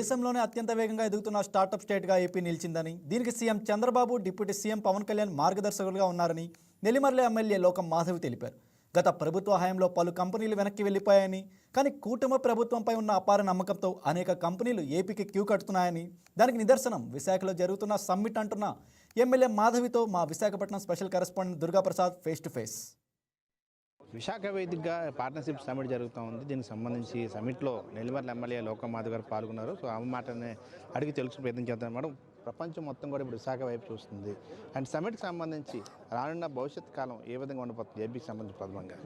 దేశంలోనే అత్యంత వేగంగా ఎదుగుతున్న స్టార్టప్ స్టేట్గా ఏపీ నిలిచిందని దీనికి CM Chandrababu deputy CM Pawan Kalyan మార్గదర్శకులుగా ఉన్నారని నెల్లిమర్ల ఎమ్మెల్యే లోకం మాధవి తెలిపారు. గత ప్రభుత్వ హయాంలో పలు కంపెనీలు వెనక్కి వెళ్ళిపోయాయని కానీ కూటమి ప్రభుత్వంపై ఉన్న అపార నమ్మకంతో అనేక కంపెనీలు ఏపీకి క్యూ కడుతున్నాయని దానికి నిదర్శనం విశాఖలో జరుగుతున్న సమ్మిట్ అంటున్న ఎమ్మెల్యే మాధవితో మా Visakhapatnam special correspondent Durgaprasad face to face. Visakha వేదికగా పార్ట్నర్షిప్ సమిట్ జరుగుతూ ఉంది. దీనికి సంబంధించి సమిట్లో నెల్లిమర్ల ఎమ్మెల్యే లోకమాధవ్ గారు పాల్గొన్నారు. సో ఆమె మాటనే అడిగి తెలుసు ప్రయత్నం చేద్దాం మేడం. ప్రపంచం మొత్తం కూడా ఇప్పుడు విశాఖ వైపు చూస్తుంది. అండ్ సమిట్కి సంబంధించి రానున్న భవిష్యత్ కాలం ఏ విధంగా ఉండబోతుంది? ఏపీకి సంబంధించి ప్రథమంగా.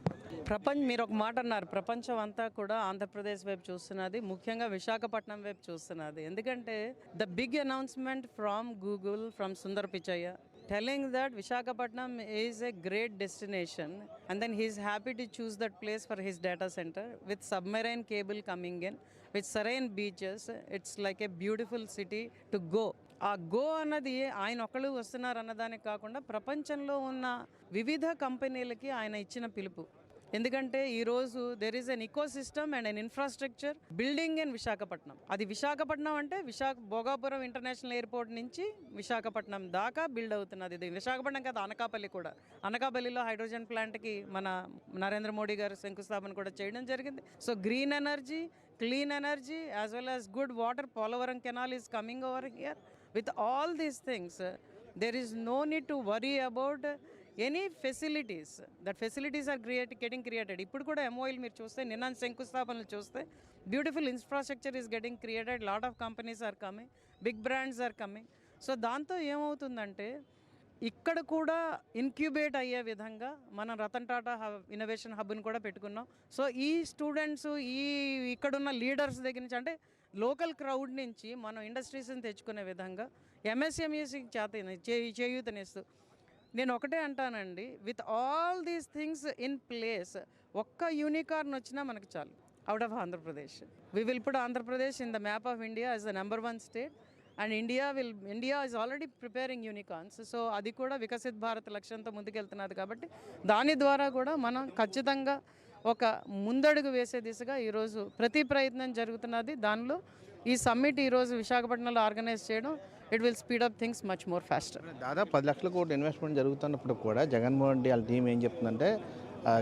ప్రపంచం మీరు ఒక మాట అన్నారు. ప్రపంచం అంతా కూడా ఆంధ్రప్రదేశ్ వైపు చూస్తున్నది. ముఖ్యంగా విశాఖపట్నం వైపు చూస్తున్నది. ఎందుకంటే the big announcement from Google from Sundar Pichai telling that Visakhapatnam is a great destination and then he's happy to choose that place for his data centre with submarine cable coming in with serene beaches it's like a beautiful city to go uh go అన్నది ఆయన ఒకళ్ళు వస్తున్నారు అన్నదానికి కాకుండా ప్రపంచంలో ఉన్న వివిధ కంపెనీలకి ఆయన ఇచ్చిన పిలుపు. ఎందుకంటే ఈరోజు there is an ecosystem and an infrastructure building in Visakhapatnam అది విశాఖపట్నం అంటే విశాఖ భోగాపురం ఇంటర్నేషనల్ ఎయిర్పోర్ట్ నుంచి విశాఖపట్నం దాకా బిల్డ్ అవుతున్నది. ఇది విశాఖపట్నం కాదు అనకాపల్లి కూడా. అనకాపల్లిలో హైడ్రోజన్ ప్లాంట్కి మన నరేంద్ర మోడీ గారు శంకుస్థాపన కూడా చేయడం జరిగింది. So green energy clean energy as well as good water Polavaram canal is coming over here with all these things there is no need to worry about any facilities that facilities are create getting created ఇప్పుడు కూడా ఎంఓఎల్ మీరు చూస్తే నిన్న శంకుస్థాపనలు చూస్తే beautiful infrastructure is getting created lot of companies are coming big brands are coming so దాంతో ఏమవుతుందంటే ఇక్కడ కూడా ఇన్క్యుబేట్ అయ్యే విధంగా మనం రతన్ టాటా హబ్ ఇన్నోవేషన్ హబ్ని కూడా పెట్టుకున్నాం. సో ఈ స్టూడెంట్స్ ఈ ఇక్కడున్న లీడర్స్ దగ్గర నుంచి అంటే లోకల్ క్రౌడ్ నుంచి మనం ఇండస్ట్రీస్ని తెచ్చుకునే విధంగా ఎంఎస్ఎంఈసీకి చేత చేయూతనిస్తూ నేను ఒకటే అంటానండి with all these things in place ఒక్క యూనికార్న్ వచ్చినా మనకు చాలు out of Andhra Pradesh. We will put Andhra Pradesh in the map of India as the number one state and India will India is already preparing unicorns. So అది కూడా వికసిత్ భారత్ లక్ష్యంతో ముందుకెళ్తున్నది కాబట్టి దాని ద్వారా కూడా మనం ఖచ్చితంగా ఒక ముందడుగు వేసే దిశగా ఈరోజు ప్రతి ప్రయత్నం జరుగుతున్నది. దానిలో ఈ సమ్మిట్ ఈరోజు విశాఖపట్నంలో ఆర్గనైజ్ చేయడం it will speed up things much more faster దాదాపు పది లక్షల కోట్ల ఇన్వెస్ట్మెంట్ జరుగుతున్నప్పుడు కూడా జగన్మోహన్ రెడ్డి వాళ్ళ టీం ఏం చెప్తుందంటే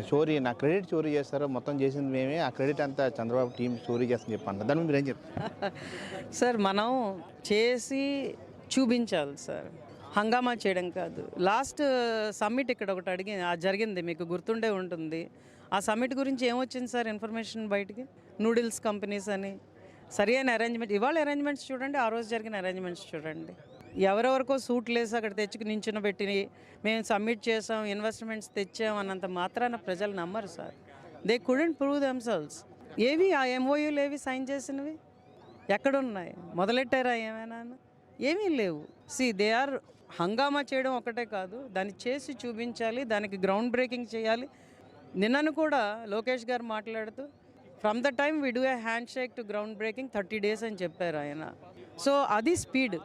చోరీ నా క్రెడిట్ చోరీ చేస్తారో మొత్తం చేసింది మేమే ఆ క్రెడిట్ అంతా చంద్రబాబు టీం చోరీ చేస్తుందని చెప్పండి దాని మీరు ఏం చెప్తారు? సార్ మనం చేసి చూపించాలి సార్ హంగామా చేయడం కాదు. లాస్ట్ సమ్మిట్ ఇక్కడ ఒకటి అడిగి ఆ జరిగింది మీకు గుర్తుండే ఉంటుంది. ఆ సమ్మిట్ గురించి ఏమొచ్చింది సార్ ఇన్ఫర్మేషన్ బయటికి? నూడిల్స్ కంపెనీస్ అని. సరి అయిన అరేంజ్మెంట్ ఇవాళ అరేంజ్మెంట్స్ చూడండి ఆ రోజు జరిగిన అరేంజ్మెంట్స్ చూడండి. ఎవరెవరికో సూట్ లేసి అక్కడ తెచ్చుకు నించున పెట్టి మేము సబ్మిట్ చేసాం ఇన్వెస్ట్మెంట్స్ తెచ్చాం అన్నంత మాత్రాన ప్రజలు నమ్మరు sir. They couldn't prove themselves ఏవి ఆ ఎంఓయూలు ఏవి సైన్ చేసినవి? ఎక్కడున్నాయి? మొదలెట్టారా ఏమైనా? ఏమీ లేవు. సి దే ఆర్ హంగామా చేయడం ఒకటే కాదు. దాన్ని చేసి చూపించాలి దానికి గ్రౌండ్ బ్రేకింగ్ చేయాలి. నిన్నను కూడా లోకేష్ గారు మాట్లాడుతూ from the time we do a hand shake to ground breaking thirty days అని చెప్పారు ఆయన. సో అది స్పీడ్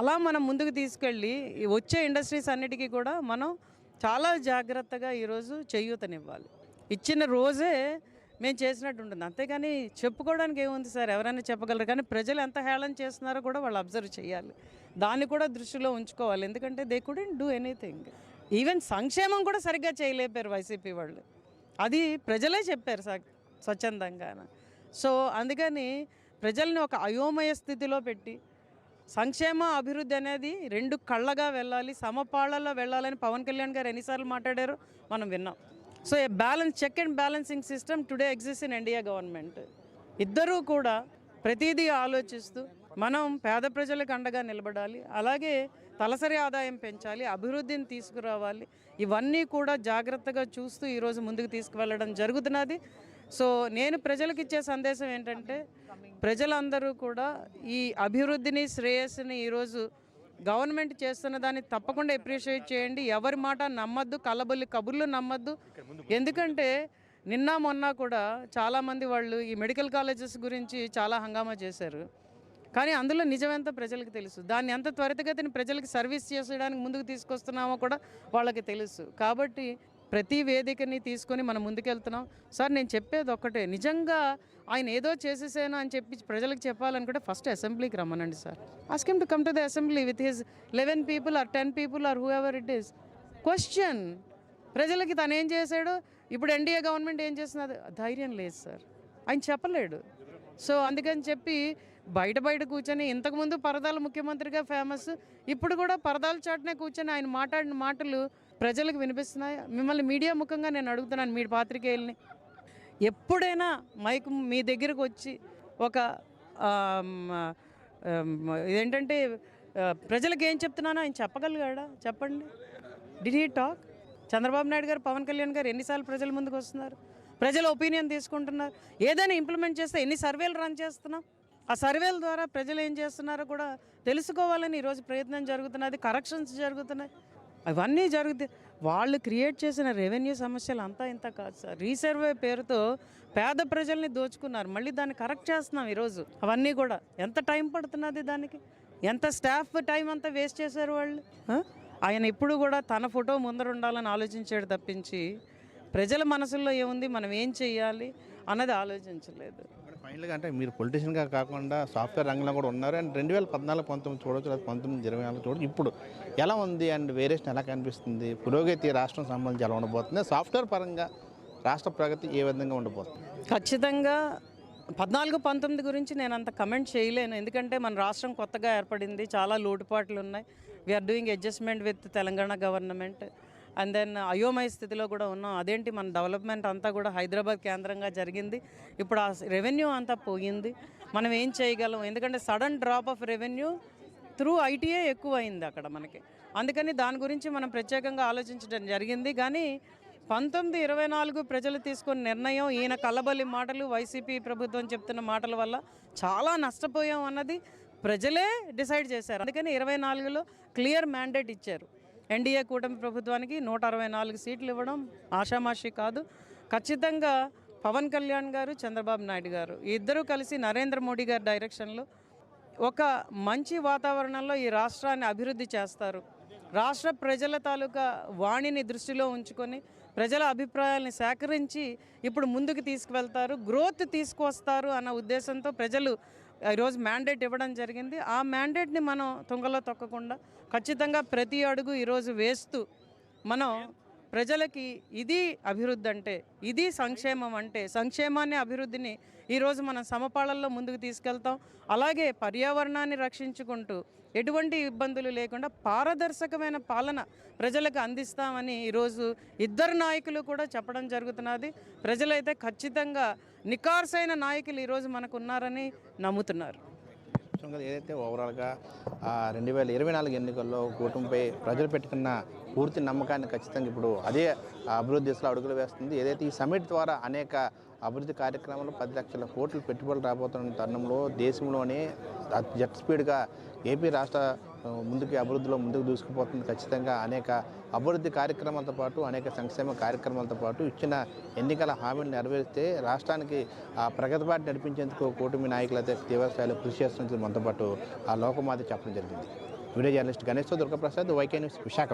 అలా మనం ముందుకు తీసుకెళ్ళి వచ్చే ఇండస్ట్రీస్ అన్నిటికీ కూడా మనం చాలా జాగ్రత్తగా ఈరోజు చేయూతనివ్వాలి. ఇచ్చిన రోజే మేము చేసినట్టు ఉంటుంది. అంతేగాని చెప్పుకోవడానికి ఏముంది సార్? ఎవరైనా చెప్పగలరు. కానీ ప్రజలు ఎంత హేళన చేస్తున్నారో కూడా వాళ్ళు అబ్జర్వ్ చేయాలి. దాన్ని కూడా దృష్టిలో ఉంచుకోవాలి. ఎందుకంటే they couldn't do anything even సంక్షేమం కూడా సరిగ్గా చేయలేపారు వైసీపీ వాళ్ళు. అది ప్రజలే చెప్పారు సార్. స్వచ్ఛందంగా సో అందుకని ప్రజల్ని ఒక అయోమయ స్థితిలో పెట్టి సంక్షేమ అభివృద్ధి అనేది రెండు కళ్ళగా వెళ్ళాలి సమపాళ్ళలో వెళ్ళాలని పవన్ కళ్యాణ్ గారు ఎన్నిసార్లు మాట్లాడారు మనం విన్నాం. So a balance check and balancing system today exist in India government. ఇద్దరూ కూడా ప్రతిదీ ఆలోచిస్తూ మనం పేద ప్రజలకు అండగా నిలబడాలి అలాగే తలసరి ఆదాయం పెంచాలి అభివృద్ధిని తీసుకురావాలి. ఇవన్నీ కూడా జాగ్రత్తగా చూస్తూ ఈరోజు ముందుకు తీసుకువెళ్ళడం జరుగుతున్నది. సో నేను ప్రజలకు ఇచ్చే సందేశం ఏంటంటే ప్రజలందరూ కూడా ఈ అభివృద్ధిని శ్రేయస్సుని ఈరోజు గవర్నమెంట్ చేస్తున్న దాన్ని తప్పకుండా అప్రిషియేట్ చేయండి. ఎవరి మాట నమ్మద్దు కలబొల్లి కబుర్లు నమ్మద్దు. ఎందుకంటే నిన్న మొన్న కూడా చాలామంది వాళ్ళు ఈ మెడికల్ కాలేజెస్ గురించి చాలా హంగామా చేశారు. కానీ అందులో నిజమెంత ప్రజలకు తెలుసు. దాన్ని ఎంత త్వరితగతిని ప్రజలకు సర్వీస్ చేసేయడానికి ముందుకు తీసుకొస్తున్నామో కూడా వాళ్ళకి తెలుసు. కాబట్టి ప్రతి వేదికని తీసుకొని మనం ముందుకెళ్తున్నాం. సార్ నేను చెప్పేది ఒక్కటే. నిజంగా ఆయన ఏదో చేసేసాను అని చెప్పి ప్రజలకు చెప్పాలనుకుంటే ఫస్ట్ అసెంబ్లీకి రమ్మనండి sir. Ask him to come to the assembly with his eleven people or ten people or whoever it is question ప్రజలకి తను ఏం చేశాడు? ఇప్పుడు ఎన్డీఏ గవర్నమెంట్ ఏం చేస్తున్నది? ధైర్యం లేదు సార్. ఆయన చెప్పలేడు. సో అందుకని చెప్పి బయట బయట కూర్చొని ఇంతకుముందు పరదాల ముఖ్యమంత్రిగా ఫేమస్ ఇప్పుడు కూడా పరదాల చాటునే కూర్చొని ఆయన మాట్లాడిన మాటలు ప్రజలకు వినిపిస్తున్నాయి? మిమ్మల్ని మీడియా ముఖంగా నేను అడుగుతున్నాను మీ పాత్రికేయుల్ని. ఎప్పుడైనా మైక్ మీ దగ్గరకు వచ్చి ఒక ఇదేంటంటే ప్రజలకు ఏం చెప్తున్నానో ఆయన చెప్పగలిగాడా? చెప్పండి. Did he talk Chandrababu Naidu garu Pawan Kalyan గారు ఎన్నిసార్లు ప్రజల ముందుకు వస్తున్నారు? ప్రజల ఒపీనియన్ తీసుకుంటున్నారు? ఏదైనా ఇంప్లిమెంట్ చేస్తే ఎన్ని సర్వేలు రన్ చేస్తున్నాం? ఆ సర్వేల ద్వారా ప్రజలు ఏం చేస్తున్నారో కూడా తెలుసుకోవాలని ఈరోజు ప్రయత్నం జరుగుతున్నది కరెక్షన్స్ జరుగుతున్నాయి. అవన్నీ జరుగుతాయి వాళ్ళు క్రియేట్ చేసిన రెవెన్యూ సమస్యలు అంతా ఇంత కాదు సార్. రీసర్వే పేరుతో పేద ప్రజల్ని దోచుకున్నారు. మళ్ళీ దాన్ని కరెక్ట్ చేస్తున్నాం ఈరోజు. అవన్నీ కూడా. ఎంత టైం పడుతున్నది దానికి? ఎంత స్టాఫ్ టైం అంతా వేస్ట్ చేశారు వాళ్ళు? ఆయన ఇప్పుడు కూడా తన ఫోటో ముందర ఉండాలని ఆలోచించాడు తప్పించి ప్రజల మనసుల్లో ఏముంది? మనం ఏం చెయ్యాలి? అన్నది ఆలోచించలేదు. ఫైనల్గా అంటే మీరు పొలిటీషియన్గా కాకుండా సాఫ్ట్వేర్ రంగంలో కూడా ఉన్నారు. అండ్ రెండు వేల పద్నాలుగు పంతొమ్మిది చూడొచ్చు లేదా పంతొమ్మిది ఇరవై నాలుగు చూడొచ్చు. ఇప్పుడు ఎలా ఉంది అండ్ వేరియేషన్ ఎలా కనిపిస్తుంది? పురోగతి రాష్ట్రం సంబంధించి ఎలా ఉండబోతుంది? సాఫ్ట్వేర్ పరంగా రాష్ట్ర ప్రగతి ఏ విధంగా ఉండబోతుంది? ఖచ్చితంగా పద్నాలుగు పంతొమ్మిది గురించి నేను అంత కమెంట్ చేయలేను. ఎందుకంటే మన రాష్ట్రం కొత్తగా ఏర్పడింది చాలా లోటుపాట్లు ఉన్నాయి. We're doing adjustment with Telangana government and then అయోమయ స్థితిలో కూడా ఉన్నాం. అదేంటి మన డెవలప్మెంట్ అంతా కూడా హైదరాబాద్ కేంద్రంగా జరిగింది. ఇప్పుడు ఆ రెవెన్యూ అంతా పోయింది. మనం ఏం చేయగలం? ఎందుకంటే sudden drop of revenue through ITA ఎక్కువ అయింది అక్కడ మనకి. అందుకని దాని గురించి మనం ప్రత్యేకంగా ఆలోచించడం జరిగింది. కానీ పంతొమ్మిది ఇరవై నాలుగు ప్రజలు తీసుకున్న నిర్ణయం ఈయన కలబలి మాటలు వైసీపీ ప్రభుత్వం చెప్తున్న మాటల వల్ల చాలా నష్టపోయాం అన్నది ప్రజలే డిసైడ్ చేశారు. అందుకని ఇరవై నాలుగులో క్లియర్ మ్యాండేట్ ఇచ్చారు. ఎన్డీఏ కూటమి ప్రభుత్వానికి నూట అరవై నాలుగు సీట్లు ఇవ్వడం ఆషామాషి కాదు. ఖచ్చితంగా పవన్ కళ్యాణ్ గారు చంద్రబాబు నాయుడు గారు ఇద్దరూ కలిసి నరేంద్ర మోడీ గారి డైరెక్షన్లో ఒక మంచి వాతావరణంలో ఈ రాష్ట్రాన్ని అభివృద్ధి చేస్తారు. రాష్ట్ర ప్రజల తాలూకా వాణిని దృష్టిలో ఉంచుకొని ప్రజల అభిప్రాయాల్ని సేకరించి ఇప్పుడు ముందుకు తీసుకువెళ్తారు గ్రోత్ తీసుకువస్తారు అన్న ఉద్దేశంతో ప్రజలు ఈరోజు మ్యాండేట్ ఇవ్వడం జరిగింది. ఆ మ్యాండేట్ని మనం తుంగలో తొక్కకుండా ఖచ్చితంగా ప్రతి అడుగు ఈరోజు వేస్తూ మనం ప్రజలకి ఇది అభివృద్ధి అంటే ఇది సంక్షేమం అంటే సంక్షేమాన్ని అభివృద్ధిని ఈరోజు మనం సమపాళల్లో ముందుకు తీసుకెళ్తాం. అలాగే పర్యావరణాన్ని రక్షించుకుంటూ ఎటువంటి ఇబ్బందులు లేకుండా పారదర్శకమైన పాలన ప్రజలకు అందిస్తామని ఈరోజు ఇద్దరు నాయకులు కూడా చెప్పడం జరుగుతున్నది. ప్రజలైతే ఖచ్చితంగా నికార్సైన నాయకులు ఈరోజు మనకు ఉన్నారని నమ్ముతున్నారు. ఏదైతే ఓవరాల్గా రెండు వేల ఇరవై నాలుగు ఎన్నికల్లో కూటమిపై ప్రజలు పెట్టుకున్న పూర్తి నమ్మకాన్ని ఖచ్చితంగా ఇప్పుడు అదే అభివృద్ధి దిశలో అడుగులు వేస్తుంది. ఏదైతే ఈ సమిట్ ద్వారా అనేక అభివృద్ధి కార్యక్రమాలు పది లక్షల కోట్లు పెట్టుబడులు రాబోతున్న తరుణంలో దేశంలోనే జట్ జెట్ స్పీడ్గా ఏపీ రాష్ట్ర ముందుకు అభివృద్ధిలో ముందుకు దూసుకుపోతుంది ఖచ్చితంగా. అనేక అభివృద్ధి కార్యక్రమాలతో పాటు అనేక సంక్షేమ కార్యక్రమాలతో పాటు ఇచ్చిన ఎన్నికల హామీలు నెరవేరిస్తే రాష్ట్రానికి ఆ ప్రగతిపాటు నడిపించేందుకు కూటమి నాయకులు అయితే కృషి చేస్తున్నది మనతో పాటు ఆ లోకమాత చెప్పడం జరిగింది. Video journalist Ganesh Durgaprasad YK news Visakha